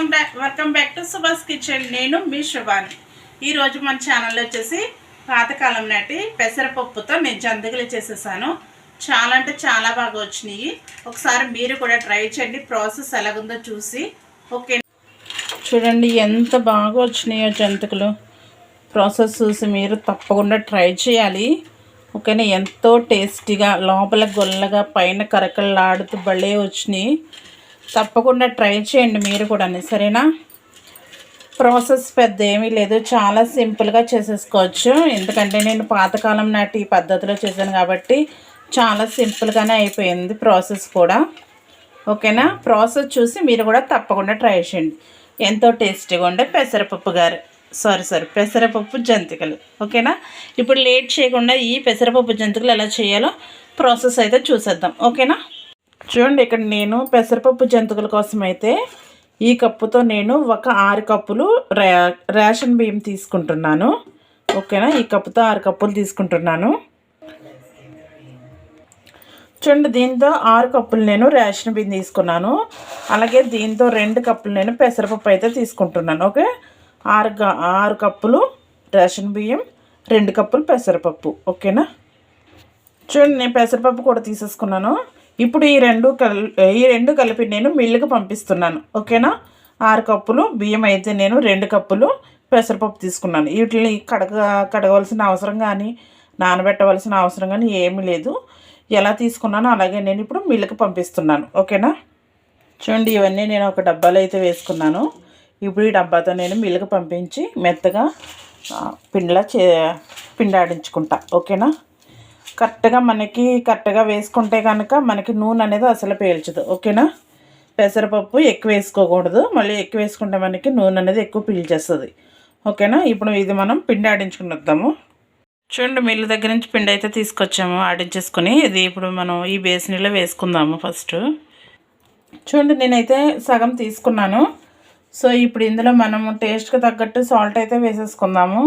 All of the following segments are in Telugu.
Welcome back welcome back to Subhash kitchen నేను మీ శుభాని. ఈరోజు మన ఛానల్లో వచ్చేసి పాతకాలం నాటి పెసరపప్పుతో నేను జంతికలు చేసేసాను. చాలా అంటే చాలా బాగా వచ్చినాయి. ఒకసారి మీరు కూడా ట్రై చేయండి. ప్రాసెస్ ఎలాగుందో చూసి. ఓకే. చూడండి ఎంత బాగా వచ్చినాయో జంతికలు. ప్రాసెస్ చూసి మీరు తప్పకుండా ట్రై చేయాలి. ఓకేనా? ఎంతో టేస్టీగా లోపల గొల్లగా పైన కరకల్లాడుతూ భలే వచ్చినాయి. తప్పకుండా ట్రై చేయండి మీరు కూడా సరేనా? ప్రాసెస్ పెద్ద ఏమీ లేదు చాలా సింపుల్గా చేసేసుకోవచ్చు. ఎందుకంటే నేను పాతకాలం నాటి పద్ధతిలో చేశాను కాబట్టి చాలా సింపుల్గానే అయిపోయింది ప్రాసెస్ కూడా. ఓకేనా? ప్రాసెస్ చూసి మీరు కూడా తప్పకుండా ట్రై చేయండి. ఎంతో టేస్టీగా ఉండే పెసరపప్పు గారు. సారీ సారీ పెసరపప్పు జంతికలు. ఓకేనా? ఇప్పుడు లేట్ చేయకుండా ఈ పెసరపప్పు జంతికలు ఎలా చేయాలో ప్రాసెస్ అయితే చూసేద్దాం. ఓకేనా? చూడండి ఇక్కడ నేను పెసరపప్పు జంతువుల కోసం అయితే ఈ కప్పుతో నేను ఒక ఆరు కప్పులు రేషన్ బియ్యం తీసుకుంటున్నాను. ఓకేనా? ఈ కప్పుతో ఆరు కప్పులు తీసుకుంటున్నాను. చూడండి దీంతో ఆరు కప్పులు నేను రేషన్ బియ్యం తీసుకున్నాను. అలాగే దీంతో రెండు కప్పులు నేను పెసరపప్పు అయితే తీసుకుంటున్నాను. ఓకే? ఆరు ఆరు కప్పులు రేషన్ బియ్యం రెండు కప్పులు పెసరపప్పు. ఓకేనా? చూడండి నేను పెసరపప్పు కూడా తీసేసుకున్నాను. ఇప్పుడు ఈ రెండు కల్ ఈ రెండు కలిపి నేను మిల్లుకి పంపిస్తున్నాను. ఓకేనా? ఆరు కప్పులు బియ్యం అయితే నేను రెండు కప్పులు పెసరపప్పు తీసుకున్నాను. వీటిని కడగ కడగవలసిన అవసరం కానీ నానబెట్టవలసిన అవసరం కానీ ఏమీ లేదు. ఎలా తీసుకున్నానో అలాగే నేను ఇప్పుడు మిల్లుకి పంపిస్తున్నాను. ఓకేనా? చూడండి ఇవన్నీ నేను ఒక డబ్బాలో అయితే వేసుకున్నాను. ఇప్పుడు ఈ డబ్బాతో నేను మిల్లుకి పంపించి మెత్తగా పిండిలా చే పిండి ఆడించుకుంటా ఓకేనా? కరెక్ట్గా మనకి కరెక్ట్గా వేసుకుంటే కనుక మనకి నూనె అనేది అసలు పీల్చదు. ఓకేనా? పెసరపప్పు ఎక్కువ వేసుకోకూడదు. మళ్ళీ ఎక్కువ వేసుకుంటే మనకి నూనె అనేది ఎక్కువ పీల్చేస్తుంది. ఓకేనా? ఇప్పుడు ఇది మనం పిండి ఆడించుకుని వద్దాము. చూడండి మిల్లు దగ్గర నుంచి పిండి అయితే తీసుకొచ్చాము ఆడించేసుకుని. ఇది ఇప్పుడు మనం ఈ బేసిన్లో వేసుకుందాము ఫస్ట్. చూడండి నేనైతే సగం తీసుకున్నాను. సో ఇప్పుడు ఇందులో మనము టేస్ట్కి తగ్గట్టు సాల్ట్ అయితే వేసేసుకుందాము.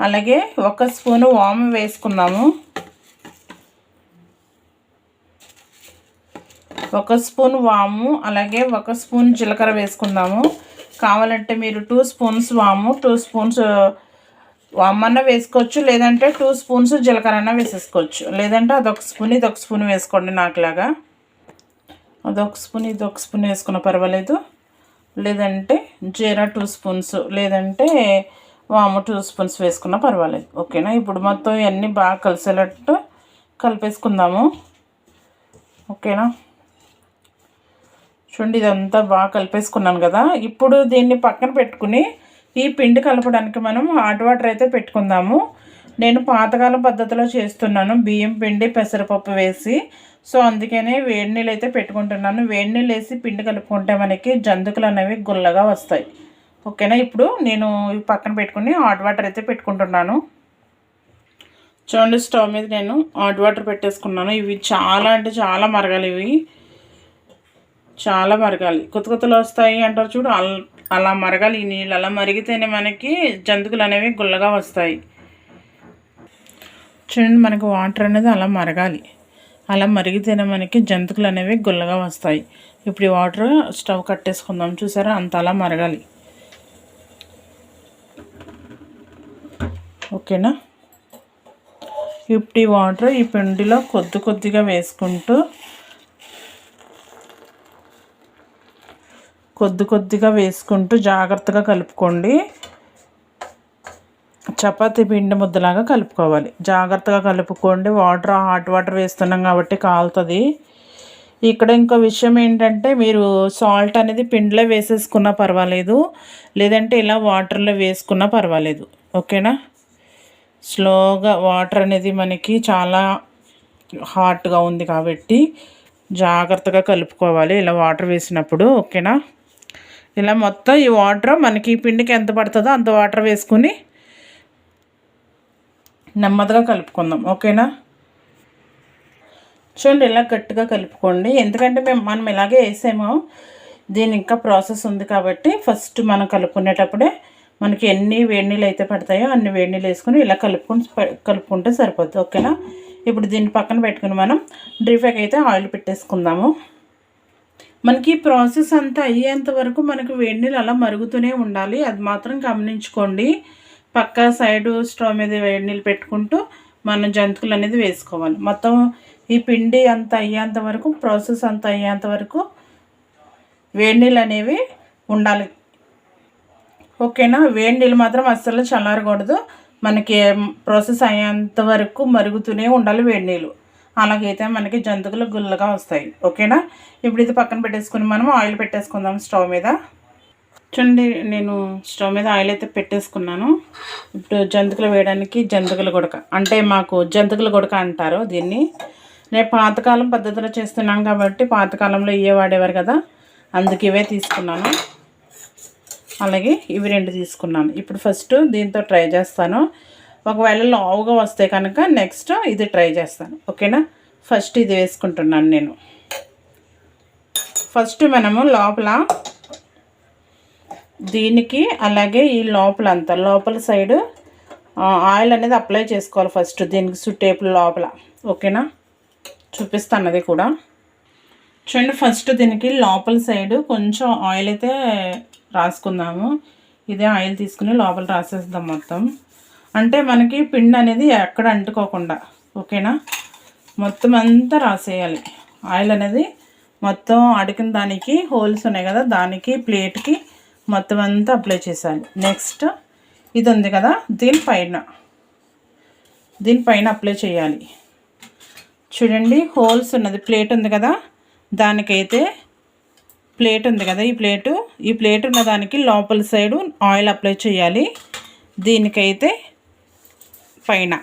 అలాగే ఒక స్పూను వాము వేసుకుందాము. ఒక స్పూన్ వాము అలాగే ఒక స్పూన్ జీలకర్ర వేసుకుందాము. కావాలంటే మీరు టూ స్పూన్స్ వాము టూ స్పూన్స్ వామన్న వేసుకోవచ్చు లేదంటే టూ స్పూన్స్ జీలకర్ర అన్న వేసేసుకోవచ్చు. లేదంటే అదొక స్పూన్ ఇదొక స్పూన్ వేసుకోండి నాకులాగా. అదొక స్పూన్ ఇదొక స్పూన్ వేసుకున్న పర్వాలేదు. లేదంటే జీరా టూ స్పూన్స్ లేదంటే వాము టూ స్పూన్స్ వేసుకున్నా పర్వాలేదు. ఓకేనా? ఇప్పుడు మొత్తం ఇవన్నీ బాగా కలిసేటట్టు కలిపేసుకుందాము. ఓకేనా? చూడండి ఇదంతా బాగా కలిపేసుకున్నాను కదా. ఇప్పుడు దీన్ని పక్కన పెట్టుకుని ఈ పిండి కలపడానికి మనం హాట్ వాటర్ అయితే పెట్టుకుందాము. నేను పాతకాలం పద్ధతిలో చేస్తున్నాను బియ్యం పిండి పెసరపప్పు వేసి. సో అందుకనే వేడి నీళ్ళు అయితే పెట్టుకుంటున్నాను. వేడి నీళ్ళు వేసి పిండి కలుపుకుంటే మనకి జంతుకులు అనేవి గుల్లగా వస్తాయి. ఓకేనా? ఇప్పుడు నేను ఇవి పక్కన పెట్టుకుని హాట్ వాటర్ అయితే పెట్టుకుంటున్నాను. చూడండి స్టవ్ మీద నేను హాట్ వాటర్ పెట్టేసుకున్నాను. ఇవి చాలా అంటే చాలా మరగాలి ఇవి. చాలా మరగాలి. కొత్త కొత్తలు వస్తాయి అంటారు చూడు అలా మరగాలి. ఈ నీళ్ళు అలా మరిగితేనే మనకి జంతుకులు అనేవి గుల్లగా వస్తాయి. చూడండి మనకి వాటర్ అనేది అలా మరగాలి. అలా మరిగితేనే మనకి జంతుకులు అనేవి గుల్లగా వస్తాయి. ఇప్పుడు ఈ వాటర్ స్టవ్ కట్టేసుకుందాం. చూసారా? అంత అలా మరగాలి. ఓకేనా? ఇప్పుడు ఈ వాటర్ ఈ పిండిలో కొద్ది కొద్దిగా వేసుకుంటూ కొద్ది కొద్దిగా వేసుకుంటూ జాగ్రత్తగా కలుపుకోండి. చపాతీ పిండి ముద్దలాగా కలుపుకోవాలి. జాగ్రత్తగా కలుపుకోండి. వాటర్ హాట్ వాటర్ వేస్తున్నాం కాబట్టి కాలుతుంది. ఇక్కడ ఇంకో విషయం ఏంటంటే మీరు సాల్ట్ అనేది పిండిలో వేసేసుకున్నా పర్వాలేదు. లేదంటే ఇలా వాటర్లో వేసుకున్నా పర్వాలేదు. ఓకేనా? స్లోగా వాటర్ అనేది మనకి చాలా హాట్గా ఉంది కాబట్టి జాగ్రత్తగా కలుపుకోవాలి. ఇలా వాటర్ వేసినప్పుడు ఓకేనా? ఇలా మొత్తం ఈ వాటర్ మనకి ఈ పిండికి ఎంత పడుతుందో అంత వాటర్ వేసుకుని నెమ్మదిగా కలుపుకుందాం. ఓకేనా? చూడండి ఇలా గట్టిగా కలుపుకోండి. ఎందుకంటే మేము మనం ఇలాగే వేసాము. దీని ఇంకా ప్రాసెస్ ఉంది కాబట్టి ఫస్ట్ మనం కలుపుకునేటప్పుడే మనకి ఎన్ని వేడి నీళ్ళు అయితే పడతాయో అన్ని వేడి నీళ్ళు వేసుకుని ఇలా కలుపుకుని కలుపుకుంటే సరిపోద్ది ఓకేనా? ఇప్పుడు దీన్ని పక్కన పెట్టుకుని మనం డ్రీఫ్యాక్ అయితే ఆయిల్ పెట్టేసుకుందాము. మనకి ప్రాసెస్ అంతా అయ్యేంత వరకు మనకి వేడి నీళ్ళు అలా మరుగుతూనే ఉండాలి. అది మాత్రం గమనించుకోండి. పక్క సైడు స్టవ్ మీద వేడి నీళ్ళు పెట్టుకుంటూ మనం జంతుకులు అనేది వేసుకోవాలి. మొత్తం ఈ పిండి అంత అయ్యేంత వరకు ప్రాసెస్ అంత అయ్యేంత వరకు వేడి నీళ్ళు అనేవి ఉండాలి. ఓకేనా? వేడి నీళ్ళు మాత్రం అస్సలు చల్లారకూడదు. మనకి ప్రాసెస్ అయ్యేంత వరకు మరుగుతూనే ఉండాలి వేడి నీళ్ళు. అలాగైతే మనకి జంతువులు గుల్లగా వస్తాయి. ఓకేనా? ఇప్పుడు ఇది పక్కన పెట్టేసుకుని మనం ఆయిల్ పెట్టేసుకుందాం స్టవ్ మీద. చూడండి నేను స్టవ్ మీద ఆయిల్ అయితే పెట్టేసుకున్నాను. ఇప్పుడు జంతికలు వేయడానికి జంతికల గుడక. అంటే మాకు జంతికల గుడక అంటారు దీన్ని. నేను పాతకాలం పద్ధతిలో చేస్తున్నాం కాబట్టి పాతకాలంలో ఇవే వాడేవారు కదా. అందుకు ఇవే తీసుకున్నాను. అలాగే ఇవి రెండు తీసుకున్నాను. ఇప్పుడు ఫస్ట్ దీంతో ట్రై చేస్తాను. ఒకవేళ లావుగా వస్తే కనుక నెక్స్ట్ ఇది ట్రై చేస్తాను. ఓకేనా? ఫస్ట్ ఇది వేసుకుంటున్నాను నేను. ఫస్ట్ మనము లోపల దీనికి అలాగే ఈ లోపల అంతా లోపల సైడ్ ఆయిల్ అనేది అప్లై చేసుకోవాలి ఫస్ట్ దీనికి సుట్టేపుల లోపల. ఓకేనా? చూపిస్తాను అది కూడా. చూడండి ఫస్ట్ దీనికి లోపల సైడ్ కొంచెం ఆయిల్ అయితే రాసుకుందాము. ఇదే ఆయిల్ తీసుకుని లోపల రాసేద్దాం మొత్తం. అంటే మనకి పిండి అనేది ఎక్కడ అంటుకోకుండా ఓకేనా? మొత్తం అంతా రాసేయాలి. ఆయిల్ అనేది మొత్తం అడిగిన దానికి హోల్స్ ఉన్నాయి కదా దానికి ప్లేట్కి మొత్తం అంతా అప్లై చేసాలి నెక్స్ట్ ఇది ఉంది కదా దీనిపైన దీనిపైన అప్లై చేయాలి. చూడండి హోల్స్ ఉన్నది ప్లేట్ ఉంది కదా దానికైతే ప్లేట్ ఉంది కదా ఈ ప్లేటు. ఈ ప్లేట్ ఉన్న దానికి లోపల సైడు ఆయిల్ అప్లై చేయాలి. దీనికైతే పైన.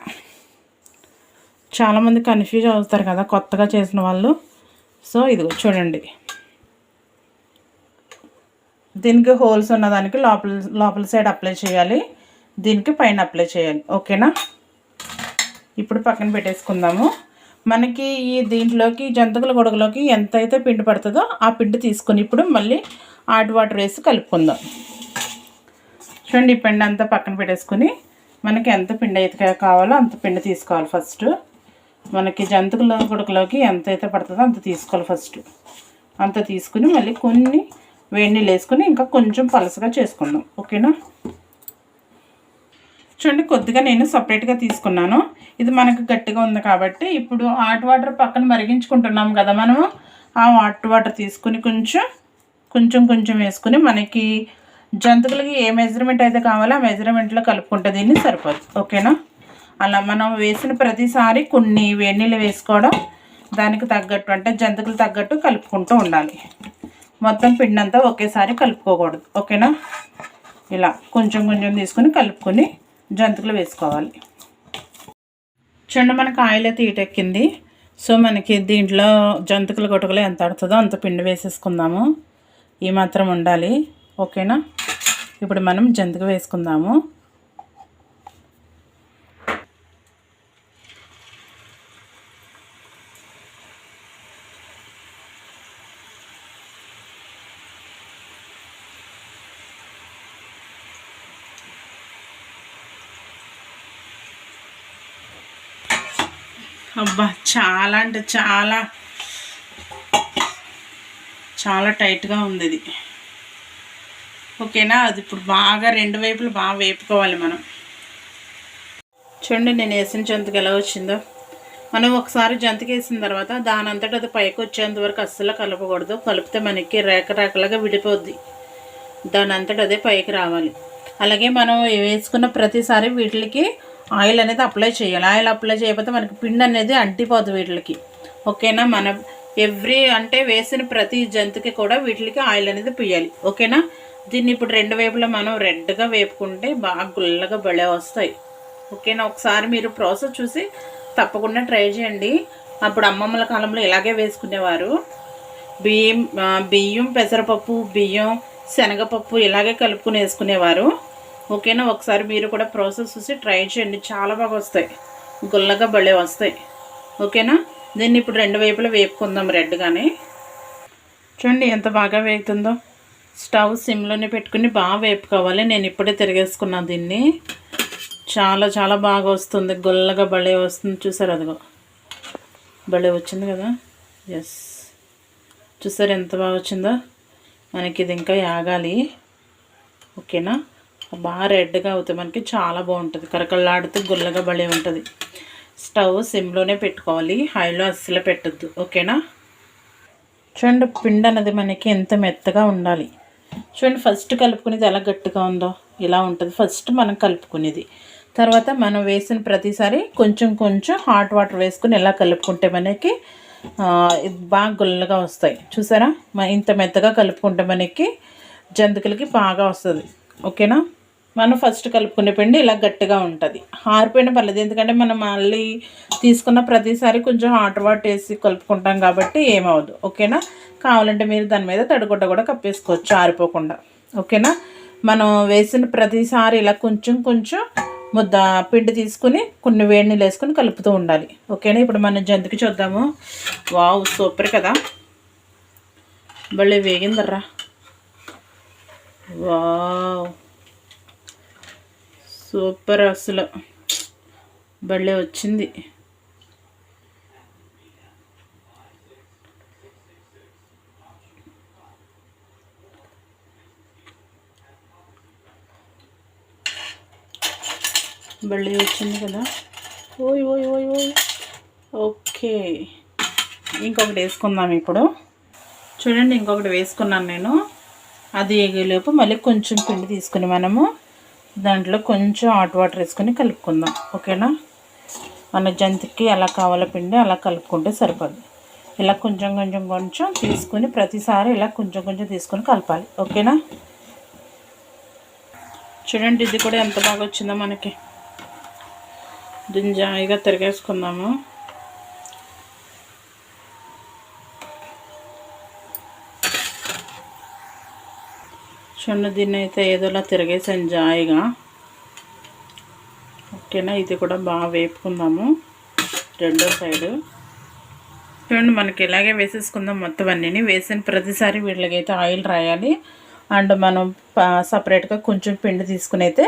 చాలామంది కన్ఫ్యూజ్ అవుతారు కదా కొత్తగా చేసిన వాళ్ళు. సో ఇది చూడండి. దీనికి హోల్స్ ఉన్నదానికి లోపల లోపల సైడ్ అప్లై చేయాలి. దీనికి పైన అప్లై చేయాలి. ఓకేనా? ఇప్పుడు పక్కన పెట్టేసుకుందాము. మనకి ఈ దీంట్లోకి జంతికల గొడగలోకి ఎంత అయితే పిండి పడుతుందో ఆ పిండి తీసుకొని ఇప్పుడు మళ్ళీ హాట్ వాటర్ వేసి కలుపుకుందాం. చూడండి ఈ పిండి అంతా పక్కన పెట్టేసుకుని మనకి ఎంత పిండి అయితే కావాలో అంత పిండి తీసుకోవాలి ఫస్ట్. మనకి జంతికల గుడకలోకి ఎంత అయితే పడుతుందో అంత తీసుకోవాలి ఫస్ట్. అంత తీసుకుని మళ్ళీ కొన్ని వేడి నీళ్ళు వేసుకుని ఇంకా కొంచెం పలసగా చేసుకుందాం. ఓకేనా? చూడండి కొద్దిగా నేను సపరేట్గా తీసుకున్నాను. ఇది మనకు గట్టిగా ఉంది కాబట్టి ఇప్పుడు హాట్ వాటర్ పక్కన మరిగించుకుంటున్నాం కదా మనము. ఆ హాట్ వాటర్ తీసుకుని కొంచెం కొంచెం కొంచెం వేసుకుని మనకి జంతువులకి ఏ మెజర్మెంట్ అయితే కావాలో ఆ మెజర్మెంట్లో కలుపుకుంటే దీన్ని సరిపోదు. ఓకేనా అలా మనం వేసిన ప్రతిసారి కొన్ని వేడినీళ్ళు వేసుకోవడం దానికి తగ్గట్టు అంటే జంతుకులు తగ్గట్టు కలుపుకుంటూ ఉండాలి. మొత్తం పిండి అంతా ఒకేసారి కలుపుకోకూడదు. ఓకేనా ఇలా కొంచెం కొంచెం తీసుకుని కలుపుకొని జంతికలు వేసుకోవాలి. చూడండి మనకు ఆయిల్ అయితే ఈటెక్కింది సో మనకి దీంట్లో జంతికలు గొట్టుకలు ఎంత పడుతుందో అంత పిండి వేసేసుకుందాము. ఈ మాత్రం ఉండాలి. ఓకేనా? ఇప్పుడు మనం జంతిక వేసుకుందాము. అబ్బా చాలా అంటే చాలా. చాలా టైట్గా ఉంది ఇది. ఓకేనా? అది ఇప్పుడు బాగా రెండు వైపులు బాగా వేపుకోవాలి మనం. చూడండి నేను వేసిన జంతుకు ఎలా వచ్చిందో. మనం ఒకసారి జంతుకు వేసిన తర్వాత దాని అంతటా అది పైకి వచ్చేంత వరకు అస్సలు కలపకూడదు. కలిపితే మనకి రేఖ విడిపోద్ది. దాని అంతటా అదే పైకి రావాలి. అలాగే మనం వేసుకున్న ప్రతిసారి వీటికి ఆయిల్ అనేది అప్లై చేయాలి. ఆయిల్ అప్లై చేయకపోతే మనకి పిండి అనేది అంటిపోదు వీటికి. ఓకేనా? మనం ఎవ్రీ అంటే వేసిన ప్రతి జంతుకి కూడా వీటికి ఆయిల్ అనేది పుయ్యాలి ఓకేనా? దీన్ని ఇప్పుడు రెండు వైపులా మనం రెడ్గా వేపుకుంటే బాగా గుల్లగా బలే వస్తాయి. ఓకేనా? ఒకసారి మీరు ప్రాసెస్ చూసి తప్పకుండా ట్రై చేయండి. అప్పుడు అమ్మమ్మల కాలంలో ఇలాగే వేసుకునేవారు. బియ్యం బియ్యం పెసరపప్పు బియ్యం శనగపప్పు ఇలాగే కలుపుకుని వేసుకునేవారు. ఓకేనా? ఒకసారి మీరు కూడా ప్రాసెస్ చూసి ట్రై చేయండి. చాలా బాగా వస్తాయి. గుల్లగా భలే వస్తాయి. ఓకేనా? దీన్ని ఇప్పుడు రెండు వైపులా వేపుకుందాం రెడ్గానే చూడండి ఎంత బాగా వేగుతుందో. స్టవ్ సిమ్లోనే పెట్టుకుని బాగా వేపుకోవాలి. నేను ఇప్పుడే తిరిగేసుకున్నాను దీన్ని. చాలా చాలా బాగా వస్తుంది. గుల్లగా భలే వస్తుంది. చూసారు అదిగో. భలే వచ్చింది కదా? ఎస్ చూసారు ఎంత బాగా వచ్చిందో? మనకి ఇది ఇంకా యాగాలి. ఓకేనా? బాగా రెడ్గా అవుతుంది మనకి చాలా బాగుంటుంది. కరకళ్ళాడుతూ గుల్లగా భలే ఉంటుంది. స్టవ్ సిమ్లోనే పెట్టుకోవాలి. హైలో అస్సలు పెట్టద్దు. ఓకేనా? చూడండి పిండి అన్నది మనకి ఎంత మెత్తగా ఉండాలి. చూడండి ఫస్ట్ కలుపుకునేది ఎలా గట్టిగా ఉందో ఇలా ఉంటుంది. ఫస్ట్ మనం కలుపుకునేది. తర్వాత మనం వేసిన ప్రతిసారి కొంచెం కొంచెం హాట్ వాటర్ వేసుకుని ఎలా కలుపుకుంటే మనకి బాగా గుల్లగా వస్తాయి. చూసారా? ఇంత మెత్తగా కలుపుకుంటే మనకి జంతికలకి బాగా వస్తుంది. ఓకేనా? మనం ఫస్ట్ కలుపుకునే పిండి ఇలా గట్టిగా ఉంటుంది. ఆరిపోయిన పర్లేదు. ఎందుకంటే మనం మళ్ళీ తీసుకున్న ప్రతిసారి కొంచెం హాట్ వాటర్ వేసి కలుపుకుంటాం కాబట్టి ఏమవదు ఓకేనా? కావాలంటే మీరు దాని మీద తడిగుడ్డ కూడా కప్పేసుకోవచ్చు ఆరిపోకుండా. ఓకేనా? మనం వేసిన ప్రతిసారి ఇలా కొంచెం కొంచెం ముద్ద పిండి తీసుకుని కొన్ని వేడి నీళ్ళు వేసుకొని కలుపుతూ ఉండాలి. ఓకేనా? ఇప్పుడు మనం జంతికి చూద్దాము. వావ్ సూపర్ కదా. భలే వేగిందర్రా. వావ్. సూపర్ అసలు. భలే వచ్చింది. బళ్ళే వచ్చింది కదా. ఓయ్ ఓయ్ ఓయ్ ఓయ్. ఓకే. ఇంకొకటి వేసుకుందాం ఇప్పుడు. చూడండి ఇంకొకటి వేసుకున్నాను నేను. అది ఎగేలోపు మళ్ళీ కొంచెం పిండి తీసుకుని మనము దాంట్లో కొంచెం హాట్ వాటర్ వేసుకొని కలుపుకుందాం. ఓకేనా? మన జంతికి ఎలా కావాలో పిండి అలా కలుపుకుంటే సరిపోదు ఇలా కొంచెం కొంచెం కొంచెం తీసుకుని ప్రతిసారి ఇలా కొంచెం కొంచెం తీసుకొని కలపాలి. ఓకేనా? చూడండి ఇది కూడా ఎంత బాగా వచ్చిందో మనకి. దీన్ని జాయిగా తిరిగేసుకుందాము. చూడండి దీన్ని అయితే ఏదోలా తిరగేసాను జాయిగా. ఓకేనా? ఇది కూడా బాగా వేపుకుందాము. రెండో సైడు. చూడండి మనకి ఇలాగే వేసేసుకుందాం మొత్తం అన్నీ వేసిన ప్రతిసారి వీళ్ళకైతే ఆయిల్ రాయాలి. అండ్ మనం సపరేట్గా కొంచెం పిండి తీసుకుని అయితే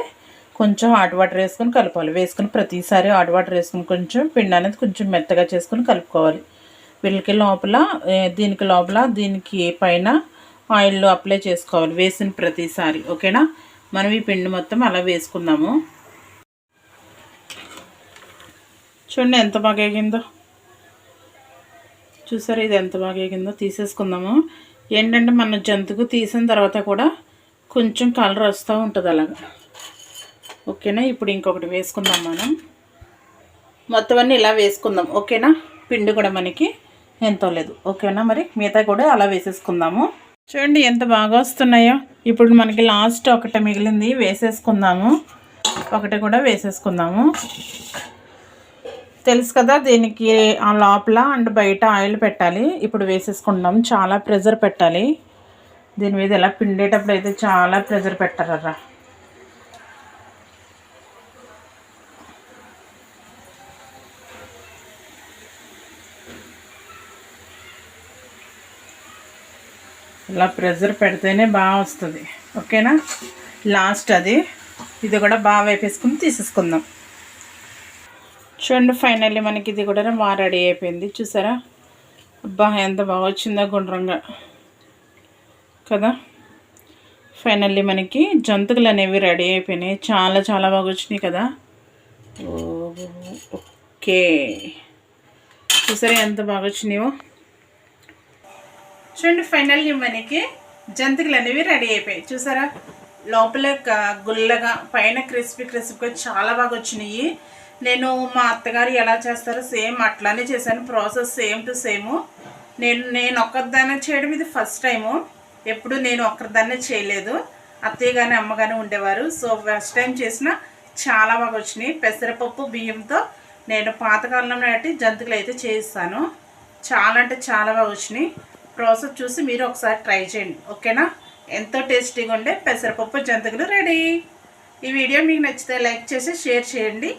కొంచెం హాట్ వాటర్ వేసుకొని కలపాలి. వేసుకుని ప్రతిసారి హాట్ వాటర్ వేసుకుని కొంచెం పిండి అనేది కొంచెం మెత్తగా చేసుకొని కలుపుకోవాలి. వీళ్ళకి లోపల దీనికి లోపల దీనికి పైన ఆయిల్లో అప్లై చేసుకోవాలి వేసిన ప్రతిసారి. ఓకేనా? మనం ఈ పిండి మొత్తం అలా వేసుకుందాము. చూడండి ఎంత బాగా ఎగిందో చూసారు ఇది ఎంత బాగా ఎగిందో తీసేసుకుందాము. ఏంటంటే మన జంతుకు తీసిన తర్వాత కూడా కొంచెం కలర్ వస్తూ ఉంటుంది అలాగా. ఓకేనా? ఇప్పుడు ఇంకొకటి వేసుకుందాం మనం. మొత్తం అన్నీ ఇలా వేసుకుందాం. ఓకేనా? పిండి కూడా మనకి ఎంతో లేదు. ఓకేనా? మరి మిగతా కూడా అలా వేసేసుకుందాము. చూడండి ఎంత బాగా వస్తున్నాయో. ఇప్పుడు మనకి లాస్ట్ ఒకటి మిగిలింది వేసేసుకుందాము. ఒకటి కూడా వేసేసుకుందాము. తెలుసు కదా దీనికి ఆ లోపల అండ్ బయట ఆయిల్ పెట్టాలి. ఇప్పుడు వేసేసుకుందాం. చాలా ప్రెజర్ పెట్టాలి. దీని మీద ఎలా పిండేటప్పుడు అయితే చాలా ప్రెజర్ పెట్టారా ఇలా ప్రెజర్ పెడితేనే బాగా వస్తుంది. ఓకేనా? లాస్ట్ అది. ఇది కూడా బాగా వేపేసుకుని తీసేసుకుందాం. చూడండి ఫైనల్లీ మనకి ఇది కూడా బాగా రెడీ అయిపోయింది. చూసారా? అబ్బా ఎంత బాగా వచ్చిందో గుండ్రంగా. కదా? ఫైనల్లీ మనకి జంతువులు అనేవి రెడీ అయిపోయినాయి. చాలా చాలా బాగా వచ్చినాయి కదా? ఓకే. చూసారా ఎంత బాగా వచ్చినాయో? చూడండి ఫైనల్లీ మనకి జంతికలు అనేవి రెడీ అయిపోయాయి. చూసారా? లోపల గుల్లగా పైన క్రిస్పీ క్రిస్పీగా చాలా బాగా వచ్చినాయి. నేను మా అత్తగారు ఎలా చేస్తారో సేమ్ అట్లానే చేశాను. ప్రాసెస్ సేమ్ టు సేమ్ నేను నేను ఒక్కదాన్నే చేయడం ఇది ఫస్ట్ టైము ఎప్పుడు నేను ఒక్కరిదాన్నే చేయలేదు. అత్తయ్య కానీ అమ్మ ఉండేవారు. సో ఫస్ట్ టైం చేసిన చాలా బాగా వచ్చినాయి. పెసరపప్పు బియ్యంతో నేను పాతకాలంలో నాటి జంతికలు అయితే చేయిస్తాను చాలా అంటే చాలా బాగా వచ్చినాయి. ప్రాసెస్ చూసి మీరు ఒకసారి ట్రై చేయండి ఓకేనా? ఎంతో టేస్టీగా ఉండే పెసరపప్పు జంతికలు రెడీ. ఈ వీడియో మీకు నచ్చితే లైక్ చేసి షేర్ చేయండి.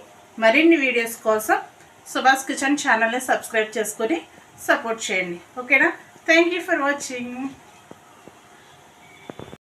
మరిన్ని వీడియోస్ కోసం సుభాష్ కిచెన్ ఛానల్ని సబ్స్క్రైబ్ చేసుకొని సపోర్ట్ చేయండి ఓకేనా? Thank for watching.